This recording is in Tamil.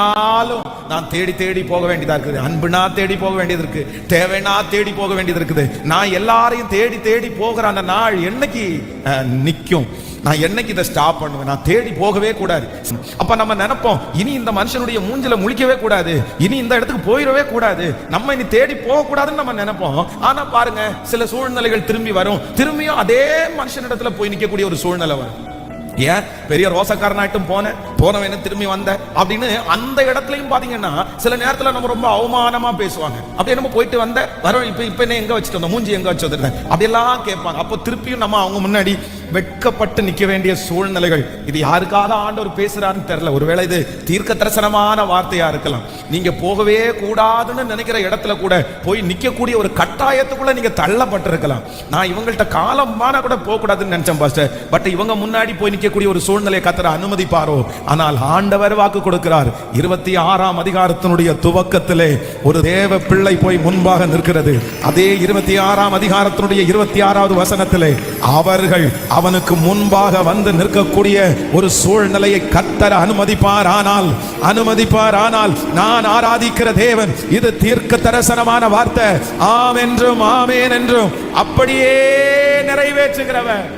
நாளும் நான் தேடி தேடி போக வேண்டியதா இருக்குது. அன்புனா தேடி போக வேண்டியது இருக்கு. தேவைனா தேடி போக வேண்டியது இருக்குது. நான் எல்லாரையும் தேடி தேடி போகிற அந்த நாள் என்னைக்கு நிற்கும் நிக்கும்? நான் என்னைக்கு இதை ஸ்டாப் பண்ணுவேன்? நான் தேடி போகவே கூடாது. அப்ப நம்ம நினைப்போம் இனி இந்த மனுஷனுடைய மூஞ்சில முழிக்கவே கூடாது. இனி இந்த இடத்துக்கு போயிடவே கூடாது. நம்ம இனி தேடி போக கூடாதுன்னு நம்ம நினைப்போம். ஆனா பாருங்க சில சூழ்நிலைகள் திரும்பி வரும். திரும்பியும் அதே மனுஷனிடத்துல போய் நிக்கக்கூடிய ஒரு சூழ்நிலை வரும். ஏன்? பெரிய ரோசக்காரனாட்டும் போனேன் போனவன் திரும்பி வந்த? அப்படின்னு அந்த இடத்துலயும் பாத்தீங்கன்னா சில நேரத்துல நம்ம ரொம்ப அவமானமா பேசுவாங்க. அப்படியே நம்ம போயிட்டு வந்த வரோம் இப்ப இப்ப என்ன எங்க வச்சுட்டு வந்தோம் மூஞ்சி எங்க வச்சு வந்துருந்தேன் அப்படியெல்லாம் கேட்பாங்க. அப்போ திருப்பியும் நம்ம அவங்க முன்னாடி வெட்கப்பட்டு நிக்க வேண்டிய சூழ்நிலைகள். இது யாருக்காக ஆண்டவர் பேசுறாருன்னு தெரியல. ஒருவேளை இது தீர்க்க தரிசனமான வார்த்தையா இருக்கலாம். நீங்க போகவே கூடாதுன்னு நினைக்கிற இடத்துல கூட போய் நிக்கக்கூடிய ஒரு கட்டாயத்துக்குள்ள நீங்க தள்ளப்பட்டிருக்கலாம். நான் இவங்கள்ட்ட காலமான கூட போக கூடாதுன்னு நினைச்சேன் பாஸ்டர். பட் இவங்க முன்னாடி போய் நிக்கக்கூடிய ஒரு சூழ்நிலையை கத்துற அனுமதிப்பாரோ? ஆனால் ஆண்டவர் வாக்கு கொடுக்கிறார். இருபத்தி ஆறாம் அதிகாரத்தினுடைய துவக்கத்திலே ஒரு தேவ பிள்ளை போய் முன்பாக நிற்கிறது. அதே இருபத்தி ஆறாம் அதிகாரத்தினுடைய இருபத்தி ஆறாவது வசனத்திலே அவர்கள் அவனுக்கு முன்பாக வந்து நிற்கக்கூடிய ஒரு சூழ்நிலையை கத்தர அனுமதிப்பார் ஆனால் அனுமதிப்பார் ஆனால் நான் ஆராதிக்கிற தேவன் இது தீர்க்க தரிசனமான வார்த்தை. ஆம் என்றும் ஆமேன் என்றும் அப்படியே நிறைவேற்றுகிறவன்